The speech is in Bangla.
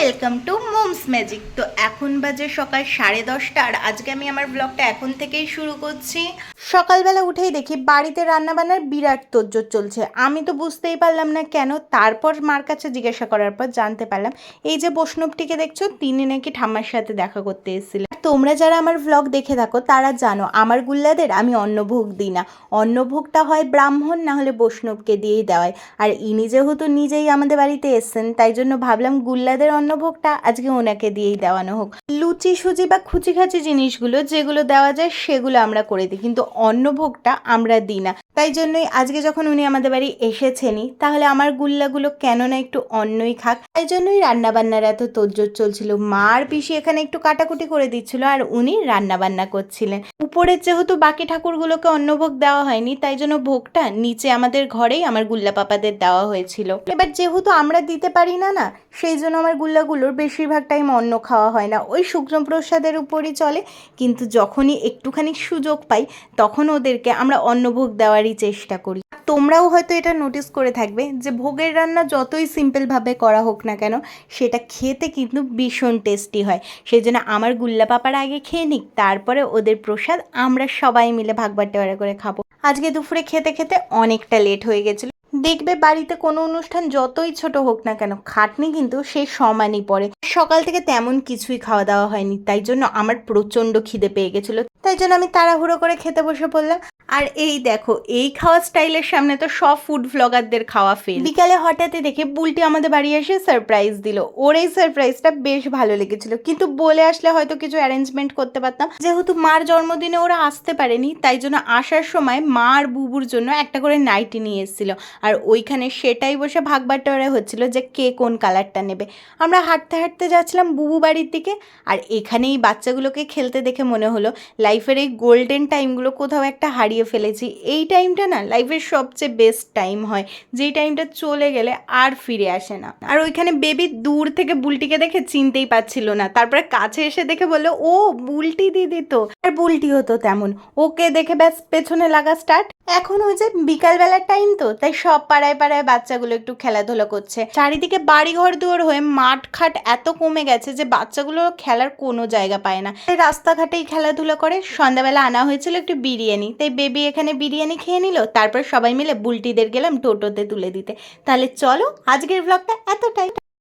ওয়েলকাম টু মোমস ম্যাজিক তো এখন বাজে সকাল সাড়ে দশটা, আর আজকে আমি আমার ব্লগটা এখন থেকেই শুরু করছি। সকালবেলা উঠেই দেখি বাড়িতে রান্নাবান্নার বিরাট তোজ্জোর চলছে। আমি তো বুঝতেই পারলাম না কেন, তারপর মার কাছে জিজ্ঞাসা করার পর জানতে পারলাম, এই যে বৈষ্ণবটিকে দেখছ, তিনি নাকি ঠাম্মার সাথে দেখা করতে এসেছিলেন তোমরা যারা আমার ব্লগ দেখে থাকো, তারা জানো, আমার গুল্লাদের আমি অন্নভোগ দিই না। অন্নভোগটা হয় ব্রাহ্মণ, না হলে বৈষ্ণবকে দিয়েই দেওয়ায়। আর ইনি যেহেতু নিজেই আমাদের বাড়িতে এসছেন, তাই জন্য ভাবলাম গুল্লাদের অন্নভোগটা আজকে ওনাকে দিয়েই দেওয়ানো হোক। লুচি, সুজি বা খুচিখাচি জিনিসগুলো যেগুলো দেওয়া যায় সেগুলো আমরা করে দিই, কিন্তু অন্নভোগটা আমরা দিই না। তাই জন্যই আজকে যখন উনি আমাদের বাড়ি এসেছেনই, তাহলে আমার গুল্লাগুলো কেন না একটু অন্নই খাক। তাই জন্যই রান্নাবান্নার এত তোজ্জোর চলছিল। মার পিসি এখানে একটু কাটাকুটি করে দিচ্ছিল আর উনি রান্নাবান্না করছিলেন। উপরের যেহেতু বাকি ঠাকুরগুলোকে অন্নভোগ দেওয়া হয়নি, তাই জন্য ভোগটা নিচে আমাদের ঘরেই আমার গুল্লা পাপাদের দেওয়া হয়েছিল। এবার যেহেতু আমরা দিতে পারি না না, সেই জন্য আমার গুল্লাগুলোর বেশিরভাগ টাইম অন্ন খাওয়া হয় না। ওই শুকনো প্রসাদের উপরই চলে। কিন্তু যখনই একটুখানি সুযোগ পাই, তখন ওদেরকে আমরা অন্নভোগ দেওয়ারই চেষ্টা করি। তোমরাও হয়তো এটা নোটিস করে থাকবে যে, ভোগের রান্না যতই সিম্পলভাবে করা হোক না কেন, সেটা খেতে কিন্তু ভীষণ টেস্টি হয়। সেই জন্য আমার গুল্লা পাপার আগে খেয়ে নিক, তারপরে ওদের প্রসাদ আমরা সবাই মিলে ভাগ বাটোয়ারা করে খাব। আজকে দুপুরে খেতে খেতে অনেকটা লেট হয়ে গেছিল। দেখবে বাড়িতে কোনো অনুষ্ঠান যতই ছোট হোক না কেন, খাটনি কিন্তু সে সমানই পড়ে। সকাল থেকে তেমন কিছুই খাওয়া দাওয়া হয়নি, তাই জন্য আমার প্রচণ্ড খিদে পেয়ে গেছিল। তাই জন্য আমি তাড়াহুড়ো করে খেতে বসে পড়লাম। আর এই দেখো, এই খাওয়া স্টাইলের সামনে তো সব ফুড ব্লগারদের খাওয়া ফেল বিকালে হঠাৎই দেখে বুলটি আমাদের বাড়ি এসে সারপ্রাইজ দিল। ওর এই সারপ্রাইজটা বেশ ভালো লেগেছিল। কিন্তু বলে আসলে হয়তো কিছু অ্যারেঞ্জমেন্ট করতে পারতাম। যেহেতু মার জন্মদিনে ওরা আসতে পারেনি, তাই জন্য আসার সময় মা আর বুবুর জন্য একটা করে নাইটি নিয়ে এসেছিল। আর ওইখানে সেটাই বসে ভাগ বাটোয়ারা হচ্ছিল যে কে কোন কালারটা নেবে। আমরা হাঁটতে হাঁটতে যাচ্ছিলাম বুবু বাড়ির দিকে। আর এখানেই বাচ্চাগুলোকে খেলতে দেখে মনে হলো লাইফের এই গোল্ডেন টাইমগুলো কোথাও একটা হারিয়ে ফেলেছি। এই টাইমটা না লাইফের সবচেয়ে বেস্ট টাইম হয়। যেই টাইমটা চলে গেলে আর ফিরে আসে না। আর ওইখানে বেবি দূর থেকে বুলটিকে দেখে চিনতেই পাচ্ছিল না। তারপরে কাছে এসে দেখে বলল, ও, বুলটি দিদি তো। আর বুলটি হতো তেমন। ওকে দেখে ব্যাস পেছনে লাগা স্টার্ট এখন ওই যে বিকালবেলার টাইম তো, তাই সব পাড়ায় পাড়ায় বাচ্চাগুলো একটু খেলাধুলা করছে। চারিদিকে বাড়ি ঘর দুয়ার হয়ে মাঠ খাট এত কমে গেছে যে বাচ্চাগুলো খেলার কোনো জায়গা পায় না। তাই রাস্তাঘাটেই খেলাধুলা করে, সন্ধ্যাবেলা আনা হয়েছিল একটু বিরিয়ানি। তাই বেবি এখানে বিরিয়ানি খেয়ে নিল, তারপর সবাই মিলে বুলটিদের গেলাম টোটোতে তুলে দিতে। তাহলে চলো, আজকের ব্লগটা এতটাই।